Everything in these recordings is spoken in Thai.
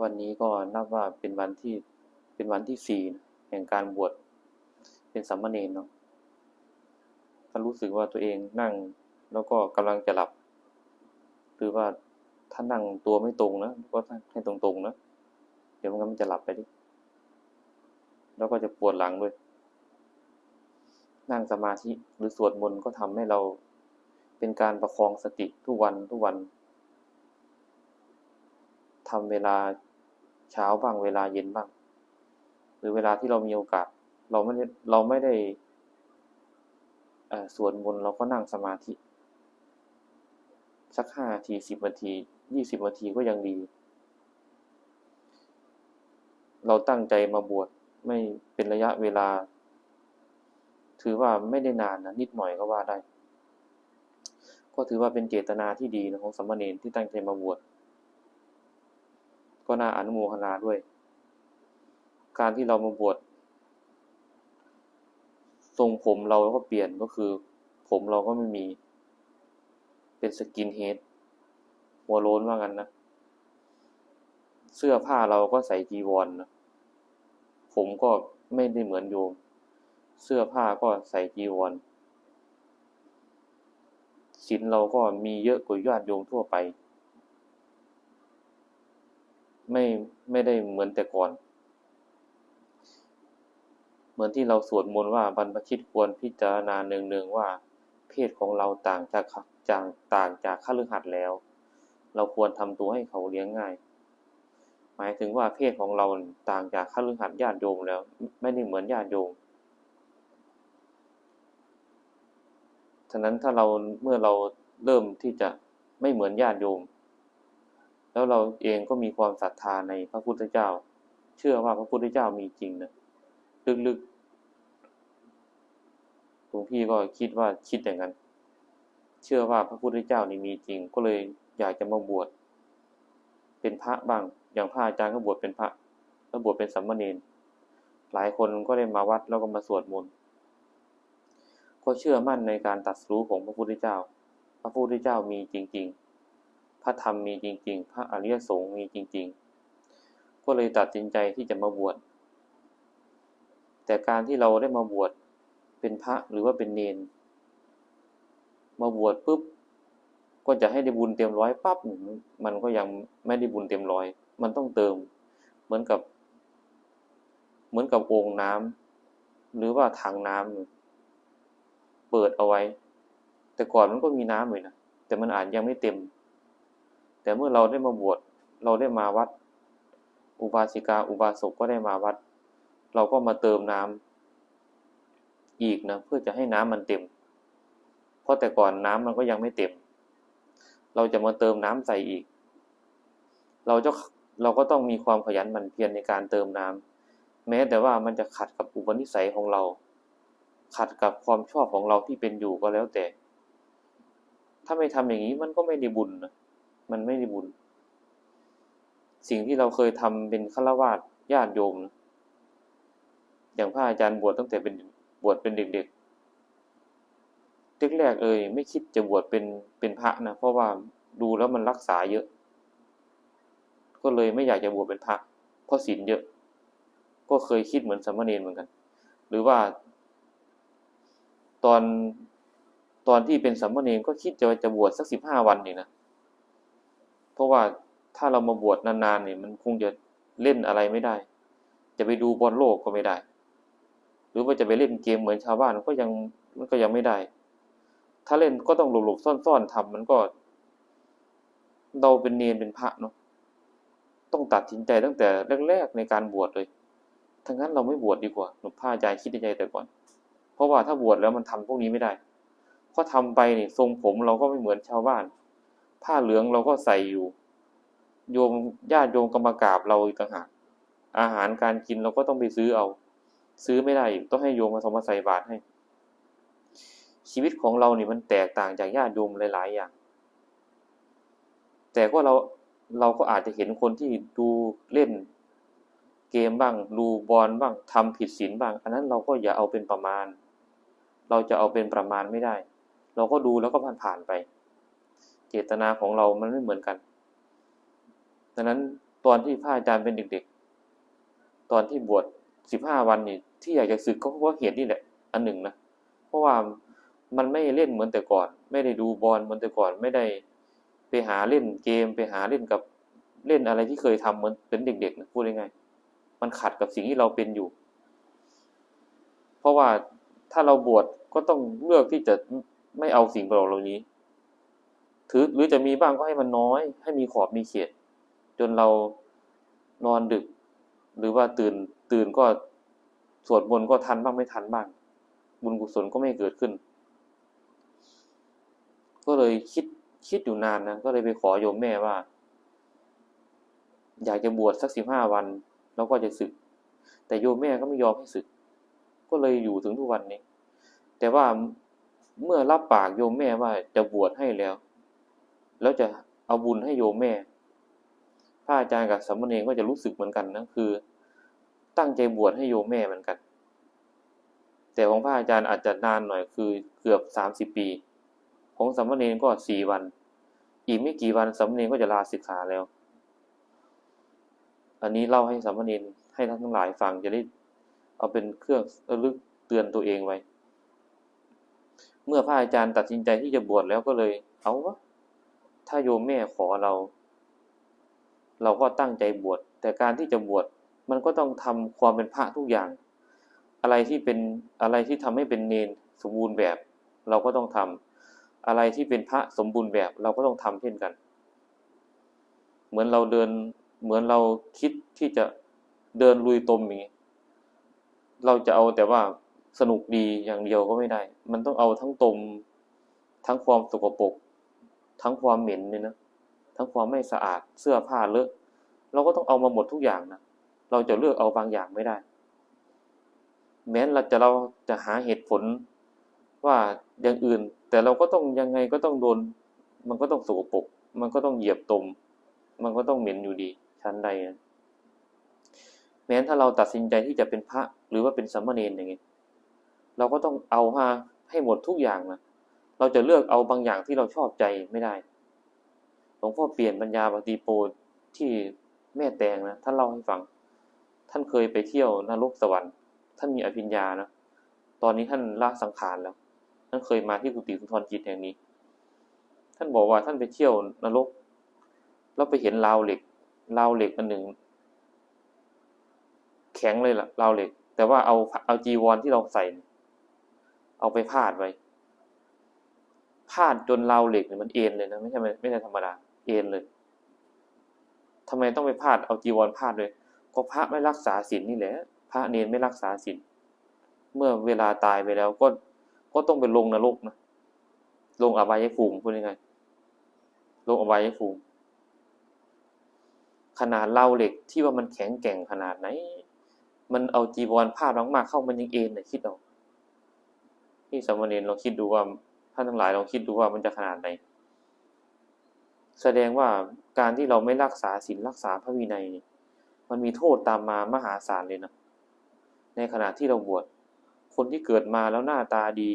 วันนี้ก็นับว่าเป็นวันที่เป็นวันที่สี่แห่งการบวชเป็นสัมมาเนรเนาะก็รู้สึกว่าตัวเองนั่งแล้วก็กำลังจะหลับ หรือว่าถ้านั่งตัวไม่ตรงนะก็ให้ตรงๆนะเดี๋ยวมันก็จะหลับไปดิแล้วก็จะปวดหลังด้วยนั่งสมาธิหรือสวดมนต์ก็ทำให้เราเป็นการประคองสติทุกวันทุกวัน ทำเวลาเช้าบ้างเวลาเย็นบ้าง หรือเวลาที่เรามีโอกาส เราไม่ได้เราไม่ได้สวดมนต์เราก็นั่งสมาธิ สักห้าทีสิบนาทียี่สิบนาทีก็ยังดี เราตั้งใจมาบวชไม่เป็นระยะเวลา ถือว่าไม่ได้นานนะนิดหน่อยก็ว่าได้ ก็ถือว่าเป็นเจตนาที่ดีนะของสมณเณรที่ตั้งใจมาบวช ก็น่าอนุโมทนาด้วย การที่เรามาบวชทรงผมเราก็เปลี่ยนก็คือ ผมเราก็ไม่มี เป็นสกินเฮดหัวโล้นว่างั้นนะ เสื้อผ้าเราก็ใส่จีวรนนะผมก็ไม่ได้เหมือนโยม เสื้อผ้าก็ใส่จีวรศีลเราก็มีเยอะกว่าญาติโยมทั่วไป ไม่ไม่ได้เหมือนแต่ก่อน เหมือนที่เราสวดมนต์ว่าบรรพชิตควรพิจารณาเนืองๆว่า เพศของเราต่างจากจางต่างจากข้ารือหัดแล้ว เราควรทำตัวให้เขาเลี้ยงง่าย หมายถึงว่าเพศของเราต่างจากข้ารือหัดญาติโยมแล้ว ไม่ได้เหมือนญาติโยมฉะนั้นถ้าเราเมื่อเราเริ่มที่จะไม่เหมือนญาติโยม แล้วเราเองก็มีความศรัทธาในพระพุทธเจ้า เชื่อว่าพระพุทธเจ้ามีจริงนะลึกๆหลวงพี่ก็คิดว่าคิดอย่างนั้น เชื่อว่าพระพุทธเจ้านี่มีจริง ก็เลยอยากจะมาบวชเป็นพระบ้าง อย่างพระอาจารย์ก็บวชเป็นพระ แล้วบวชเป็นสัมมาเนรหลายคนก็ได้มาวัดแล้วก็มาสวดมนต์ก็เชื่อมั่นในการตัดสู้ของพระพุทธเจ้า พระพุทธเจ้ามีจริง ๆ พระธรรมมีจริง ๆ พระอริยสงฆ์มีจริง ๆ ก็เลยตัดสินใจที่จะมาบวช แต่การที่เราได้มาบวชเป็นพระหรือว่าเป็นเนน มาบวชปุ๊บก็จะให้ได้บุญเต็มร้อยปั๊บมันก็ยังไม่ได้บุญเต็มร้อย มันต้องเติม เหมือนกับ เหมือนกับโอ่งน้ำหรือว่าถังน้ำเปิดเอาไว้ แต่ก่อนมันก็มีน้ำเลยนะแต่มันอาจยังไม่เต็ม แต่เมื่อเราได้มาบวชเราได้มาวัด อุบาสิกาอุบาสกก็ได้มาวัด เราก็มาเติมน้ำอีกนะเพื่อจะให้น้ำมันเต็ม เพราะแต่ก่อนน้ำมันก็ยังไม่เต็ม เราจะมาเติมน้ำใส่อีก เราจะเราก็ต้องมีความขยันหมั่นเพียรในการเติมน้ำแม้แต่ว่ามันจะขัดกับอุปนิสัยของเรา ขัดกับความชอบของเราที่เป็นอยู่ก็แล้วแต่ ถ้าไม่ทำอย่างนี้มันก็ไม่ได้บุญนะ มันไม่ได้บุญ สิ่งที่เราเคยทำเป็นฆราวาสญาติโยม อย่างพระอาจารย์บวชตั้งแต่เป็นบวชเป็นเด็กๆแรกๆเอ่ยไม่คิดจะบวชเป็นเป็นพระนะเพราะว่าดูแล้วมันรักษาเยอะ ก็เลยไม่อยากจะบวชเป็นพระเพราะศีลเยอะ ก็เคยคิดเหมือนสมณเณรเหมือนกัน หรือว่า ตอนตอนที่เป็นสมณเณรก็คิดจะจะบวชสักสิบห้าวันนี่นะ เพราะว่าถ้าเรามาบวชนานๆเนี่ยมันคงจะเล่นอะไรไม่ได้ จะไปดูบอลโลกก็ไม่ได้ หรือว่าจะไปเล่นเกมเหมือนชาวบ้านก็ยังมันก็ยังไม่ได้ ถ้าเล่นก็ต้องหลบๆซ่อนๆทำมันก็ เราเป็นเนนเป็นพระเนาะต้องตัดสินใจตั้งแต่แรกๆในการบวชเลยทั้งนั้นเราไม่บวชดีกว่าหลวงพ่ออาจคิดในใจแต่ก่อน เพราะว่าถ้าบวชแล้วมันทำพวกนี้ไม่ได้เพราะทำไปนี่ทรงผมเราก็ไม่เหมือนชาวบ้าน ผ้าเหลืองเราก็ใส่อยู่ โยมญาติโยมกรรมกราบเราอีกต่างหากอาหารการกินเราก็ต้องไปซื้อเอา ซื้อไม่ได้ต้องให้โยมมาทำมาใส่บาตรให้ ชีวิตของเราเนี่ยมันแตกต่างจากญาติโยมหลาย ๆ อย่าง แต่ก็เราเราก็อาจจะเห็นคนที่ดูเล่นเกมบ้างดูบอลบ้างทำผิดศีลบ้าง อันนั้นเราก็อย่าเอาเป็นประมาณ เราจะเอาเป็นประมาณไม่ได้ เราก็ดูแล้วก็ผ่านผ่านไป เจตนาของเรามันไม่เหมือนกัน ดังนั้นตอนที่พระอาจารย์เป็นเด็กๆ ตอนที่บวชสิบห้าวันนี่ที่อยากจะศึกก็เพราะเหตุนี่แหละ อันหนึ่งนะ เพราะว่ามันไม่เล่นเหมือนแต่ก่อน ไม่ได้ดูบอลเหมือนแต่ก่อน ไม่ได้ไปหาเล่นเกม ไปหาเล่นกับเล่นอะไรที่เคยทำเหมือนเป็นเด็กๆนะพูดง่ายๆมันขัดกับสิ่งที่เราเป็นอยู่ เพราะว่าถ้าเราบวชก็ต้องเลือกที่จะไม่เอาสิ่งเหล่านี้ ถือหรือจะมีบ้างก็ให้มันน้อย ให้มีขอบมีเขต จนเรานอนดึก หรือว่าตื่นตื่นก็สวดมนต์ก็ทันบ้างไม่ทันบ้าง บุญกุศลก็ไม่เกิดขึ้น ก็เลยคิดคิดอยู่นานนะก็เลยไปขอโยมแม่ว่า อยากจะบวชสักสิบห้าวันแล้วก็จะศึก แต่โยมแม่ก็ไม่ยอมให้ศึก ก็เลยอยู่ถึงทุกวันนี้ แต่ว่าเมื่อรับปากโยมแม่ว่าจะบวชให้แล้ว แล้วจะเอาบุญให้โยมแม่ พระอาจารย์กับสามเณรก็จะรู้สึกเหมือนกันนะคือ ตั้งใจบวชให้โยมแม่เหมือนกัน แต่ของพระอาจารย์อาจจะนานหน่อยคือเกือบสามสิบปี ของสามเณรก็สี่วัน อีกไม่กี่วันสามเณรก็จะลาสิกขาแล้ว อันนี้เล่าให้สามเณรให้ท่านทั้งหลายฟังจะได้เอาเป็นเครื่องระลึกเตือนตัวเองไว้ เมื่อพระอาจารย์ตัดสินใจที่จะบวชแล้วก็เลย เอาวะ ถ้าโยมแม่ขอเรา เราก็ตั้งใจบวชแต่การที่จะบวชมันก็ต้องทำความเป็นพระทุกอย่าง อะไรที่เป็นอะไรที่ทำให้เป็นเนนสมบูรณ์แบบ เราก็ต้องทำอะไรที่เป็นพระสมบูรณ์แบบ เราก็ต้องทำเช่นกัน เหมือนเราเดินเหมือนเราคิดที่จะเดินลุยตมอย่างนี้ เราจะเอาแต่ว่าสนุกดีอย่างเดียวก็ไม่ได้ มันต้องเอาทั้งตม ทั้งความสกปรก ทั้งความเหม็นเนี่ยนะทั้งความไม่สะอาดเสื้อผ้าเลอะเราก็ต้องเอามาหมดทุกอย่างนะเราจะเลือกเอาบางอย่างไม่ได้ แม้เราจะเราจะหาเหตุผลว่าอย่างอื่น แต่เราก็ต้องยังไงก็ต้องโดน มันก็ต้องสกปรกมันก็ต้องเหยียบตม มันก็ต้องเหม็นอยู่ดีชั้นใดนะแม้ถ้าเราตัดสินใจที่จะเป็นพระหรือว่าเป็นสามเณรอย่างนี้ยเราก็ต้องเอามาให้หมดทุกอย่างนะ เราจะเลือกเอาบางอย่างที่เราชอบใจไม่ได้หลวงพ่อเปลี่ยนปัญญาปฏิโปที่แม่แตงนะท่านเล่าให้ฟัง ท่านเคยไปเที่ยวนรกสวรรค์ ท่านมีอภิญญานะตอนนี้ท่านละสังขารแล้วท่านเคยมาที่กุฏิสุนทรจิตแห่งนี้ ท่านบอกว่าท่านไปเที่ยวนรก แล้วไปเห็นราวเหล็กราวเหล็กอันหนึ่ง แข็งเลยล่ะราวเหล็ก แต่ว่าเอาเอาจีวรที่เราใส่ เอาไปพาดไว้ พาดจนราวเหล็กเนี่ยมันเอ็นเลยนะไม่ใช่ไม่ใช่ธรรมดาเอ็นเลยทำไมต้องไปพาดเอาจีวรพาดเลยก็พระไม่รักษาศีลนี่แหละ พระเนนไม่รักษาศีลเมื่อเวลาตายไปแล้วก็ก็ต้องไปลงนรกนะลงอบายภูมิพูดยังไง ลงอบายภูมิขนาดเล่าเหล็กที่ว่ามันแข็งแกร่งขนาดไหน มันเอาจีวรพาดมากๆเข้ามันยังเอ็นเลยคิดเอาที่สามเณรลองคิดดูว่า ท่านทั้งหลายลองคิดดูว่ามันจะขนาดไหน แสดงว่าการที่เราไม่รักษาศีลรักษาพระวินัยเนี่ยมันมีโทษตามมามหาศาลเลยนะ ในขณะที่เราบวช คนที่เกิดมาแล้วหน้าตาดี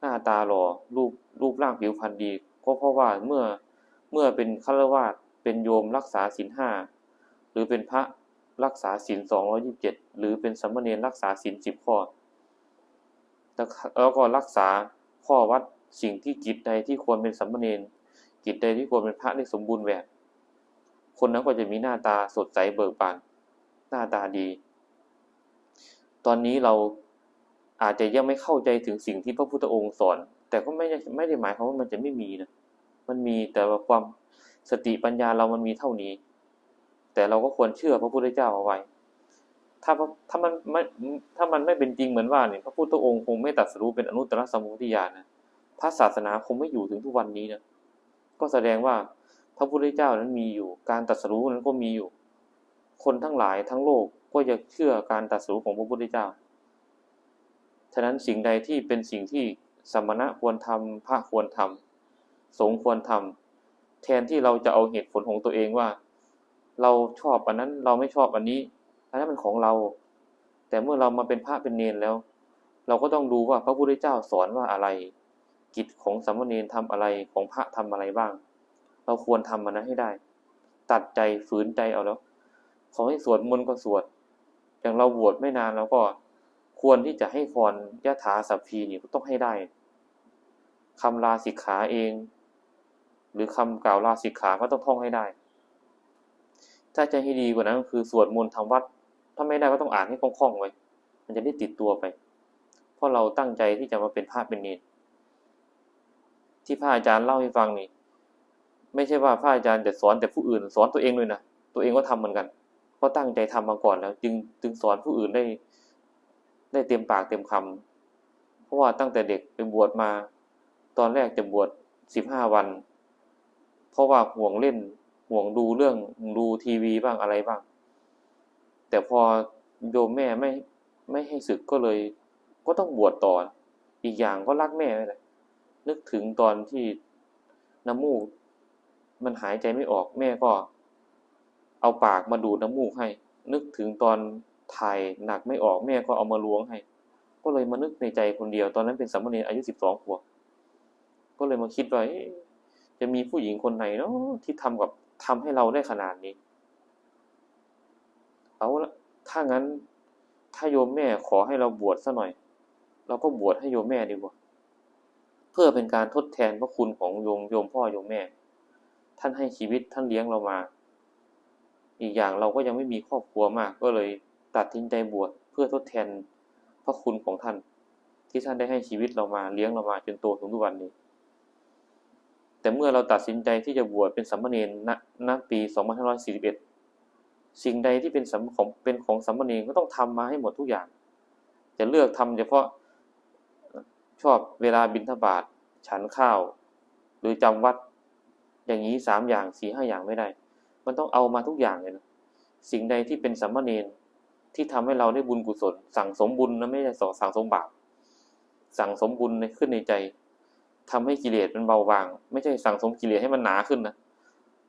หน้าตาหล่อ รูปรูปร่างผิวพรรณดี ก็เพราะว่าเมื่อเมื่อเป็นฆราวาสเป็นโยมรักษาศีลห้าหรือเป็นพระรักษาศีลสองร้อยิบเจ็ดหรือเป็นสมณเณรรักษาศีลสิบข้อแล้วก็รักษา ข้อวัดสิ่งที่กิจใดที่ควรเป็นสัมณเณรกิจใดที่ควรเป็นพระได้สมบูรณ์แบบ คนนั้นก็จะมีหน้าตาสดใสเบิกบานหน้าตาดี ตอนนี้เราอาจจะยังไม่เข้าใจถึงสิ่งที่พระพุทธองค์สอน แต่ก็ไม่ไม่ได้หมายความว่ามันจะไม่มีนะมันมีแต่ว่าความสติปัญญาเรามันมีเท่านี้ แต่เราก็ควรเชื่อพระพุทธเจ้าเอาไว้ ถ้าถ้ามันไม่ถ้ามันไม่เป็นจริงเหมือนว่าเนี่ยพระพุทธองค์คงไม่ตัดสู้เป็นอนุตตรสมุทิญาณนะพระศาสนาคงไม่อยู่ถึงทุกวันนี้นะก็แสดงว่าพระพุทธเจ้านั้นมีอยู่ การตัดสู้นั้นก็มีอยู่ คนทั้งหลายทั้งโลกก็จะเชื่อการตัดสู้ของพระพุทธเจ้า ฉะนั้นสิ่งใดที่เป็นสิ่งที่สมณะควรทำพระควรทำสงฆ์ควรทำแทนที่เราจะเอาเหตุผลของตัวเองว่า เราชอบอันนั้นเราไม่ชอบอันนี้ อันนั้นเป็นของเรา แต่เมื่อเรามาเป็นพระเป็นเนรแล้ว เราก็ต้องดูว่าพระพุทธเจ้าสอนว่าอะไร กิจของสามเณรทำอะไรของพระทำอะไรบ้าง เราควรทำมันนั้นให้ได้ ตัดใจฝืนใจเอาแล้ว ขอให้สวดมนต์ก็สวด อย่างเราบวชไม่นานแล้วก็ควรที่จะให้พรยะถาสัพพีนี่ก็ต้องให้ได้คำลาสิกขาเอง หรือคำกล่าวลาสิกขาก็ต้องท่องให้ได้ ถ้าจะให้ดีกว่านั้นก็คือสวดมนต์ทำวัด ถ้าไม่ได้ก็ต้องอ่านให้คล่องๆไว้ มันจะได้ติดตัวไป เพราะเราตั้งใจที่จะมาเป็นพระเป็นเนรที่พระอาจารย์เล่าให้ฟังนี่ ไม่ใช่ว่าพระอาจารย์จะสอนแต่ผู้อื่น สอนตัวเองเลยนะตัวเองก็ทำเหมือนกัน เพราะตั้งใจทำมาก่อนแล้ว จึงจึงสอนผู้อื่นได้ ได้เต็มปากเต็มคำเพราะว่าตั้งแต่เด็กไปบวชมา ตอนแรกจะบวชสิบห้าวัน เพราะว่าห่วงเล่นห่วงดูเรื่องดูทีวีบ้างอะไรบ้าง แต่พอโยมแม่ไม่ไม่ให้ศึกก็เลย ก็ต้องบวชต่อ อีกอย่างก็รักแม่เลยนึกถึงตอนที่น้ำมูก มันหายใจไม่ออกแม่ก็ เอาปากมาดูดน้ำมูกให้ นึกถึงตอนถ่ายหนักไม่ออกแม่ก็เอามาล้วงให้ ก็เลยมานึกในใจคนเดียว ตอนนั้นเป็นสามเณรอายุสิบสองขวบก็เลยมาคิดว่าจะมีผู้หญิงคนไหนเนาะที่ทำกับทำให้เราได้ขนาดนี้ เอาละถ้างั้น ถ้าโยมแม่ขอให้เราบวชซะหน่อย เราก็บวชให้โยมแม่ดีกว่า เพื่อเป็นการทดแทนพระคุณของโยมโยมพ่อโยมแม่ ท่านให้ชีวิตท่านเลี้ยงเรามา อีกอย่างเราก็ยังไม่มีครอบครัวมาก ก็เลยตัดสินใจบวชเพื่อทดแทนพระคุณของท่าน ที่ท่านได้ให้ชีวิตเรามาเลี้ยงเรามาจนโตถึงทุกวันนี้แต่เมื่อเราตัดสินใจที่จะบวชเป็นสัมมาเนรณณปี 2541 สิ่งใดที่เป็นสของเป็นของสัมมาเนก็ต้องทำมาให้หมดทุกอย่าง จะเลือกทำเฉพาะชอบเวลาบิณฑบาตฉันข้าว หรือจำวัดอย่างนี้สามอย่างสี่ห้าอย่างไม่ได้ มันต้องเอามาทุกอย่างเลยนะสิ่งใดที่เป็นสัมมาเนที่ทำให้เราได้บุญกุศล สั่งสมบุญนะไม่ใช่สั่งสมบาปสั่งสมบุญในขึ้นในใจทำให้กิเลสมันเบาบาง ไม่ใช่สั่งสมกิเลสให้มันหนาขึ้นนะ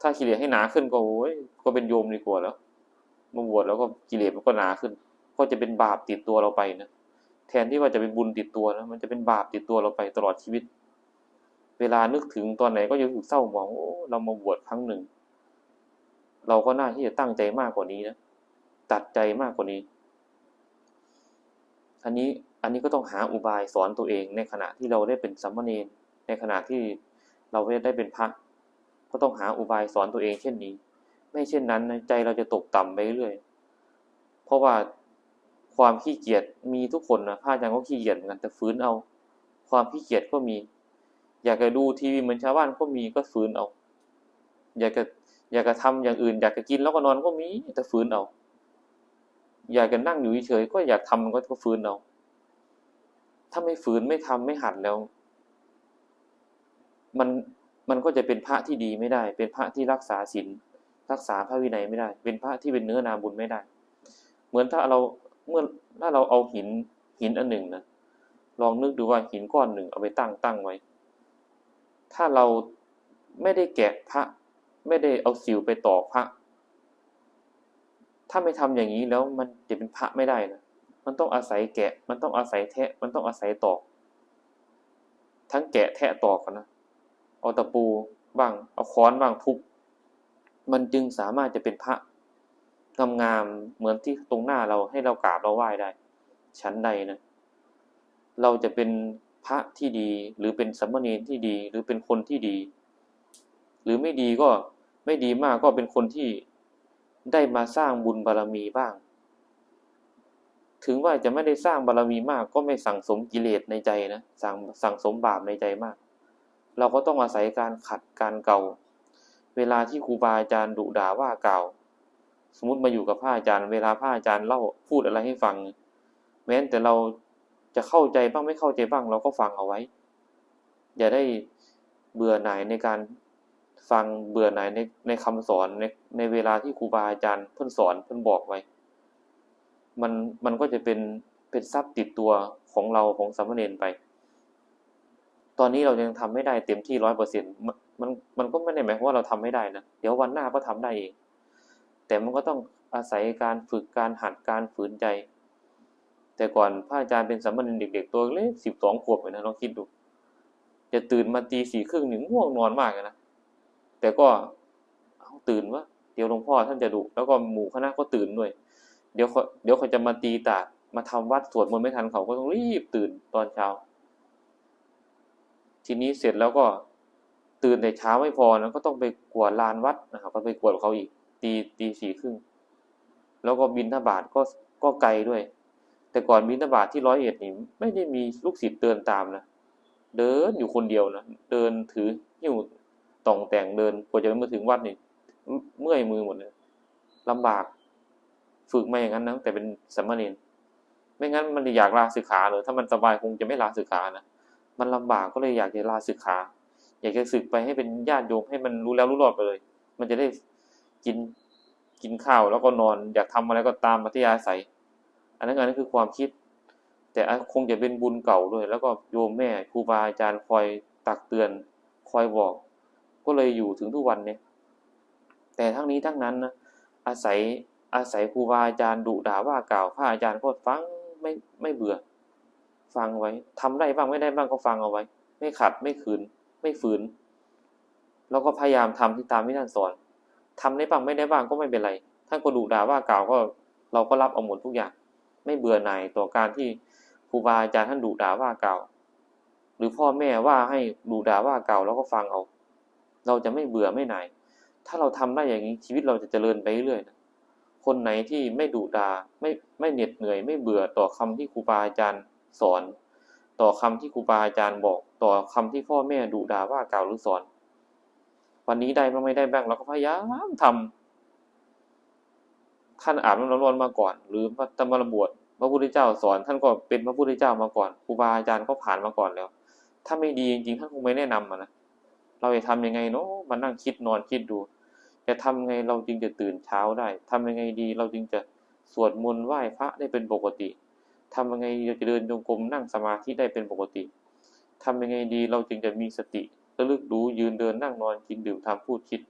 ถ้ากิเลสให้หนาขึ้นก็โอ้ยก็เป็นโยมดีกว่าแล้ว มาบวชแล้วก็กิเลสมันก็หนาขึ้น ก็จะเป็นบาปติดตัวเราไปนะแทนที่ว่าจะเป็นบุญติดตัวนะมันจะเป็นบาปติดตัวเราไปตลอดชีวิต เวลานึกถึงตอนไหนก็ยังรู้สึกเศร้าหมองโอ้เรามาบวชครั้งหนึ่ง เราก็น่าที่จะตั้งใจมากกว่านี้นะตัดใจมากกว่านี้ อันนี้อันนี้ก็ต้องหาอุบายสอนตัวเอง ในขณะที่เราได้เป็นสัมมาเนรในขณะที่เราได้เป็นพระก็ต้องหาอุบายสอนตัวเองเช่นนี้ ไม่เช่นนั้นใจเราจะตกต่ำไปเรื่อยเพราะว่าความขี้เกียจมีทุกคนนะพระอาจารย์ก็ขี้เกียจเหมือนกันแต่ฝืนเอา ความขี้เกียจก็มี อยากจะดูทีวีเหมือนชาวบ้านก็มีก็ฝืนเอา อยากจะอยากจะทำอย่างอื่น อยากจะกินแล้วก็นอนก็มีแต่ฝืนเอา อยากจะนั่งอยู่เฉยก็อยากทำก็ก็ฝืนเอา ถ้าไม่ฝืนไม่ทำไม่หัดแล้ว มันมันก็จะเป็นพระที่ดีไม่ได้ เป็นพระที่รักษาศีล รักษาพระวินัยไม่ได้ เป็นพระที่เป็นเนื้อนาบุญไม่ได้ เหมือนถ้าเราเมื่อถ้าเราเอาหินหินอันหนึ่งนะลองนึกดูว่าหินก้อนหนึ่งเอาไปตั้งตั้งไว้ ถ้าเราไม่ได้แกะพระ ไม่ได้เอาสิวไปต่อพระ ถ้าไม่ทำอย่างนี้แล้วมันจะเป็นพระไม่ได้นะมันต้องอาศัยแกะ มันต้องอาศัยแทะ มันต้องอาศัยตอก ทั้งแกะแทะตอกกันนะ เอาตะปูบ้าง เอาค้อนบ้างทุบ มันจึงสามารถจะเป็นพระงามๆเหมือนที่ตรงหน้าเราให้เรากราบเราไหว้ได้ ชั้นใดนะ เราจะเป็นพระที่ดี หรือเป็นสัมมาเนที่ดี หรือเป็นคนที่ดี หรือไม่ดีก็ไม่ดีมากก็เป็นคนที่ได้มาสร้างบุญบารรมีบ้าง ถึงว่าจะไม่ได้สร้างบารรมีมาก ก็ไม่สั่งสมกิเลสในใจนะสั่งสั่งสมบาปในใจมาก เราก็ต้องอาศัยการขัดการเก่า เวลาที่ครูบาอาจารย์ดุด่าว่ากล่าว สมมติมาอยู่กับพระอาจารย์ เวลาพระอาจารย์เล่าพูดอะไรให้ฟัง แม้แต่เราจะเข้าใจบ้างไม่เข้าใจบ้างเราก็ฟังเอาไว้ อย่าได้เบื่อหน่ายในการฟังเบื่อหน่ายในในคำสอนในในเวลาที่ครูบาอาจารย์เพิ่นสอนเพิ่นบอกไว้ มันมันก็จะเป็นเป็นทรัพย์ติดตัวของเราของสามเณรไป ตอนนี้เรายังทำไม่ได้เต็มที่ร้อยเปอร์เซ็นต์ มันมันก็ไม่ได้หมายความว่าเราทำไม่ได้นะเดี๋ยววันหน้าก็ทำได้เองแต่มันก็ต้องอาศัยการฝึกการหัดการฝืนใจ แต่ก่อนพระอาจารย์เป็นสามเณรเด็ก ๆ ตัวเล็กสิบสองขวบเลยนะลองคิดดู จะตื่นมาตีสี่ครึ่งหนึ่งง่วงนอนมากนะแต่ก็เอาตื่นว่าเดี๋ยวหลวงพ่อท่านจะดุแล้วก็หมู่คณะก็ตื่นด้วย เดี๋ยวเขาเดี๋ยวเขาจะมาตีตาดมาทำวัดสวดมนต์ไม่ทันเขาก็ต้องรีบตื่นตอนเช้า ทีนี้เสร็จแล้วก็ ตื่นแต่เช้าไม่พอนะก็ต้องไปกวดลานวัดนะครับก็ไปกวดเขาอีกตีตีสี่ครึ่งแล้วก็บินทบาทก็ก็ไกลด้วย แต่ก่อนบินทบาทที่ร้อยเอ็ดนี่ไม่ได้มีลูกศิษย์เดินตามนะเดินอยู่คนเดียวนะเดินถือหิ้วต่องแต่งเดินกว่าจะมาถึงวัดนี่เมื่อยมือหมดเลยลำบากฝึกมาอย่างนั้นนะแต่เป็นสมเณรไม่งั้นมันอยากลาสึกขาเลยถ้ามันสบายคงจะไม่ลาสึกขานะมันลำบากก็เลยอยากจะลาสึกขา อยากจะสึกไปให้เป็นญาติโยมให้มันรู้แล้วรู้รอดไปเลย มันจะได้กินกินข้าวแล้วก็นอน อยากทำอะไรก็ตามมัธยาศัย อันนั้นอันนั้นคือความคิด แต่คงจะเป็นบุญเก่าด้วย แล้วก็โยมแม่ครูบาอาจารย์คอยตักเตือน คอยบอก ก็เลยอยู่ถึงทุกวันเนี่ย แต่ทั้งนี้ทั้งนั้นนะอาศัยอาศัยครูบาอาจารย์ดุด่าว่ากล่าวพระอาจารย์ก็ฟังไม่ไม่เบื่อ ฟังไว้ทำได้บ้างไม่ได้บ้างก็ฟังเอาไว้ ไม่ขัดไม่ขืน ไม่ฝืน แล้วก็พยายามทำที่ตามที่ท่านสอนทำได้บ้างไม่ได้บ้างก็ไม่เป็นไร ท่านก็ดุด่าว่ากล่าวก็เราก็รับเอาหมดทุกอย่าง ไม่เบื่อหน่ายต่อการที่ครูบาอาจารย์ท่านดุด่าว่ากล่าว หรือพ่อแม่ว่าให้ดุด่าว่ากล่าวแล้วก็ฟังเอา เราจะไม่เบื่อไม่หน่าย ถ้าเราทำได้อย่างนี้ชีวิตเราจะเจริญไปเรื่อยนะคนไหนที่ไม่ดุดาไม่ไม่เหน็ดเหนื่อย ไม่เบื่อต่อคำที่ครูบาอาจารย์สอน ต่อคำที่ครูบาอาจารย์บอก ต่อคำที่พ่อแม่ดุด่าว่ากล่าวหรือสอน วันนี้ได้บ้างไม่ได้บ้างเราก็พยายามทำท่านอาบน้ำร้อนมาก่อน หรือตมรบวชพระพุทธเจ้าสอน ท่านก็เป็นพระพุทธเจ้ามาก่อนครูบาอาจารย์ก็ผ่านมาก่อนแล้ว ถ้าไม่ดีจริงๆท่านคงไม่แนะนำนะเราจะทำยังไงเนาะมานั่งคิดนอนคิดดูจะทำไงเราจึงจะตื่นเช้าได้ทำยังไงดีเราจึงจะสวดมนต์ไหว้พระได้เป็นปกติทำยังไงเราจะเดินจงกรมนั่งสมาธิได้เป็นปกติ ทำยังไงดีเราจึงจะมีสติระลึกรู้ยืนเดินนั่งนอนกินดื่มทำพูดคิด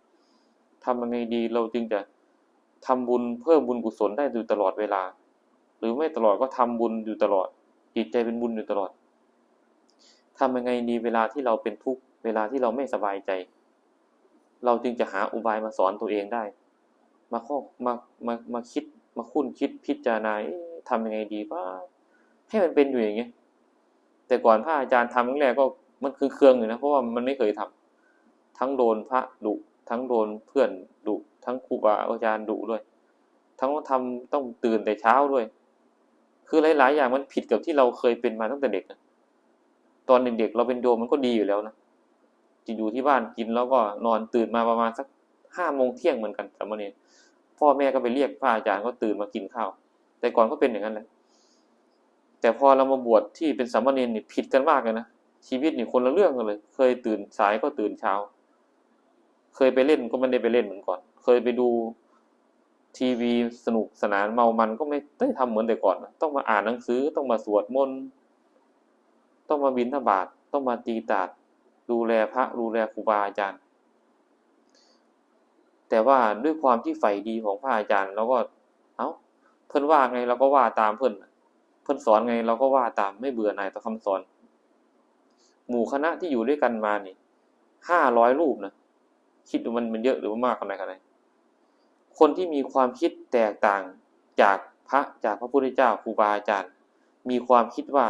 ทำยังไงดีเราจึงจะทำบุญเพิ่มบุญกุศลได้อยู่ตลอดเวลา หรือไม่ตลอดก็ทำบุญอยู่ตลอด จิตใจเป็นบุญอยู่ตลอดทำยังไงดีเวลาที่เราเป็นทุกข์เวลาที่เราไม่สบายใจ เราจึงจะหาอุบายมาสอนตัวเองได้ มาข้อมามามาคิดมาคุ้นคิดพิจารณาทำยังไงดีว่าให้มันเป็นอยู่อย่างเงี้ย แต่ก่อนพระอาจารย์ทำครั้งแรกก็มันคือเครื่องอยู่นะเพราะว่ามันไม่เคยทำทั้งโดนพระดุทั้งโดนเพื่อนดุทั้งครูบาอาจารย์ดุด้วย ทั้งต้องทำต้องตื่นแต่เช้าด้วย คือหลาย ๆ อย่างมันผิดกับที่เราเคยเป็นมาตั้งแต่เด็กตอนเด็กๆเราเป็นโยมมันก็ดีอยู่แล้วนะจะอยู่ที่บ้านกินแล้วก็นอนตื่นมาประมาณสักห้าโมงเที่ยงเหมือนกันสามเณรพ่อแม่ก็ไปเรียกพระอาจารย์ก็ตื่นมากินข้าว แต่ก่อนก็เป็นอย่างนั้นแหละ แต่พอเรามาบวชที่เป็นสามเณรนี่ผิดกันมากเลยนะชีวิตนี่คนละเรื่องกันเลย เคยตื่นสายก็ตื่นเช้า เคยไปเล่นก็ไม่ได้ไปเล่นเหมือนก่อน เคยไปดูทีวีสนุกสนานเมามันก็ไม่ได้ทำเหมือนแต่ก่อน ต้องมาอ่านหนังสือต้องมาสวดมนต์ต้องมาบินทบาทต้องมาตีตาดดูแลพระดูแลครูบาอาจารย์ แต่ว่าด้วยความที่ใฝ่ดีของพระอาจารย์เราก็เอา้าเพื่อนว่าไงเราก็ว่าตามเพื่อน เพื่อนสอนไงเราก็ว่าตามไม่เบื่อหน่ายต่อคำสอน หมู่คณะที่อยู่ด้วยกันมานี่ห้าร้อยรูปนะคิดดูมันมันเยอะหรือว่ามากขนาดไหนคนที่มีความคิดแตกต่างจากพระจากพระพุทธเจ้าครูบาอาจารย์ มีความคิดว่า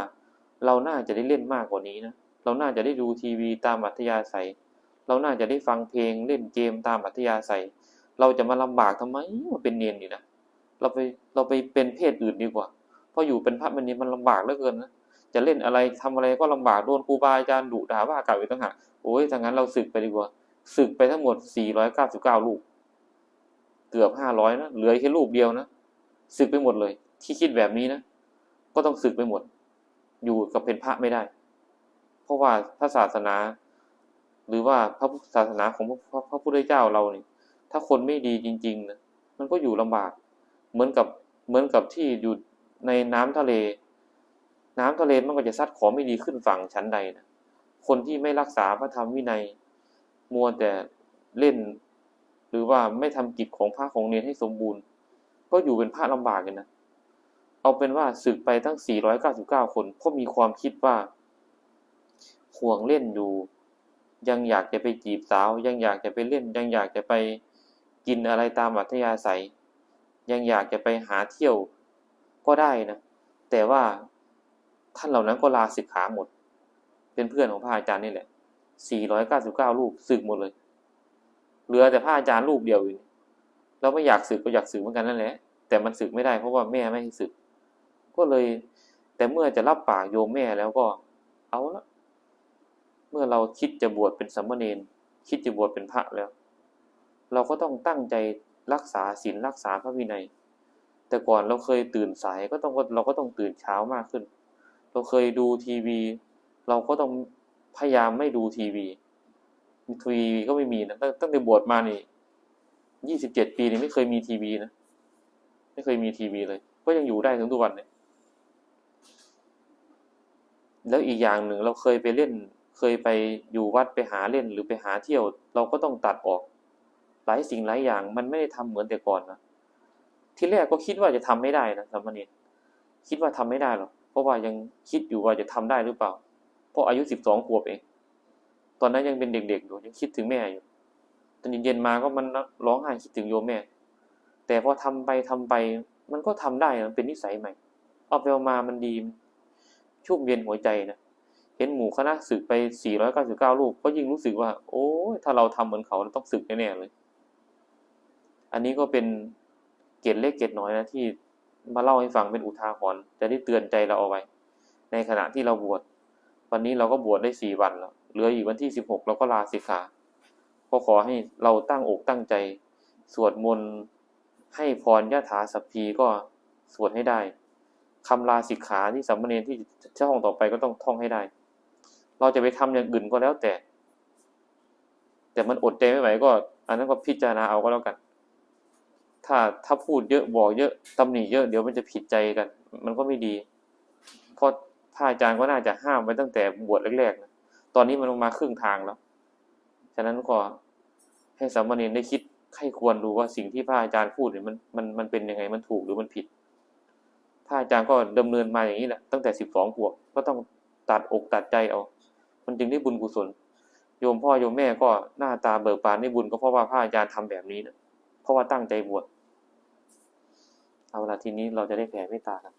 เราน่าจะได้เล่นมากกว่านี้นะเราน่าจะได้ดูทีวีตามอัธยาศัย เราน่าจะได้ฟังเพลงเล่นเกมตามอัธยาศัย เราจะมาลำบากทำไมมาเป็นเนียนนี่นะเราไปเราไปเป็นเพศอื่นดีกว่า เพราะอยู่เป็นพระมันนี่มันลำบากเหลือเกินนะจะเล่นอะไรทำอะไรก็ลำบากโดนครูบาอาจารย์ดุด่าว่ากล่าวอีกต่างหากโอ้ยถ้างั้นเราสึกไปดีกว่าสึกไปทั้งหมด 499 ลูก เกือบ 500 นะ เหลือแค่ลูกเดียวนะสึกไปหมดเลย ที่คิดแบบนี้นะ ก็ต้องสึกไปหมด อยู่กับเป็นพระไม่ได้ เพราะว่าพระศาสนา หรือว่าพระศาสนาของพระพระพุทธเจ้าเราเนี่ย ถ้าคนไม่ดีจริง ๆ นะ มันก็อยู่ลำบาก เหมือนกับ เหมือนกับที่อยู่ ในน้ำทะเล น้ำทะเลมันก็จะซัดของไม่ดีขึ้นฝั่งชั้นใดนะคนที่ไม่รักษาพระธรรมวินัย มัวแต่เล่น หรือว่าไม่ทำกิจของพระของเนรให้สมบูรณ์ ก็อยู่เป็นพระลำบากกันนะเอาเป็นว่าศึกไปทั้ง 499 คนเพราะมีความคิดว่าห่วงเล่นอยู่ ยังอยากจะไปจีบสาว ยังอยากจะไปเล่น ยังอยากจะไปกินอะไรตามอัธยาศัย ยังอยากจะไปหาเที่ยว ก็ได้นะ แต่ว่าท่านเหล่านั้นก็ลาสิกขาหมด เป็นเพื่อนของพระอาจารย์นี่แหละ 499 รูปสึกหมดเลย เหลือแต่พระอาจารย์รูปเดียวอยู่เราไม่อยากสึกก็อยากสึกเหมือนกันนั่นแหละ แต่มันสึกไม่ได้เพราะว่าแม่ไม่ให้สึก ก็เลย แต่เมื่อจะรับปากโยมแม่แล้วก็ เอาละเมื่อเราคิดจะบวชเป็นสัมมาเนนคิดจะบวชเป็นพระแล้ว เราก็ต้องตั้งใจรักษาศีลรักษาพระวินัย แต่ก่อนเราเคยตื่นสายก็ต้องเราก็ต้องตื่นเช้ามากขึ้น เราเคยดูทีวี เราก็ต้องพยายามไม่ดูทีวีทีวีก็ไม่มีนะตั้งแต่บวชมานี่ยี่สิบเจ็ดปีนี่ไม่เคยมีทีวีนะไม่เคยมีทีวีเลย ก็ยังอยู่ได้ถึงทุกวันเนี่ยแล้วอีกอย่างหนึ่งเราเคยไปเล่น เคยไปอยู่วัดไปหาเล่นหรือไปหาเที่ยว เราก็ต้องตัดออก หลายสิ่งหลายอย่างมันไม่ได้ทำเหมือนแต่ก่อนนะ ที่แรกก็คิดว่าจะทำไม่ได้นะสามเณรคิดว่าทำไม่ได้หรอกเพราะว่ายังคิดอยู่ว่าจะทำได้หรือเปล่า เพราะอายุสิบสองขวบเอง ตอนนั้นยังเป็นเด็กๆอยู่ยังคิดถึงแม่อยู่ตอนเย็นๆมาก็มันร้องไห้คิดถึงโยมแม่ แต่พอทำไปทำไป มันก็ทำได้มันเป็นนิสัยใหม่เอาไปเอามามันดีชุ่มเย็นหัวใจนะเห็นหมู่คณะศึกไป 499 รูป ก็ยิ่งรู้สึกว่า โอ้ถ้าเราทำเหมือนเขาเราต้องศึกแน่ๆเลย อันนี้ก็เป็น เกตเล็กเกตน้อยนะที่มาเล่าให้ฟังเป็นอุทาหรณ์จะได้เตือนใจเราเอาไว้ ในขณะที่เราบวชวันนี้เราก็บวชได้สี่วันแล้วเหลืออีกวันที่สิบหกเราก็ลาสิกขาก็ขอให้เราตั้งอกตั้งใจ สวดมนต์ให้พรยะถาสัพพีก็สวดให้ได้คำลาสิกขาที่สัมมเนรที่เช่าห้องต่อไปก็ต้องท่องให้ได้ เราจะไปทำอย่างอื่นก็แล้วแต่ แต่มันอดใจไม่ไหวก็ อันนั้นก็พิจารณาเอาก็แล้วกัน ถ้าถ้าพูดเยอะบอกเยอะตำหนิเยอะเดี๋ยวมันจะผิดใจกัน มันก็ไม่ดี เพราะพระอาจารย์ก็น่าจะห้ามไว้ตั้งแต่บวชแรกๆนะตอนนี้มันลงมาครึ่งทางแล้ว ฉะนั้นก็ให้สามเณรได้คิดใครควรดูว่าสิ่งที่พระอาจารย์พูดเนี่ยมันมันมันเป็นยังไงมันถูกหรือมันผิดพระอาจารย์ก็ดำเนินมาอย่างนี้แหละตั้งแต่สิบสองขวบก็ต้องตัดอกตัดใจเอา มันจึงได้บุญกุศล โยมพ่อโยมแม่ก็หน้าตาเบิกบานได้บุญก็เพราะว่าพระอาจารย์ทำแบบนี้นะเพราะว่าตั้งใจบวช เอาละทีนี้เราจะได้แผ่เมตตากัน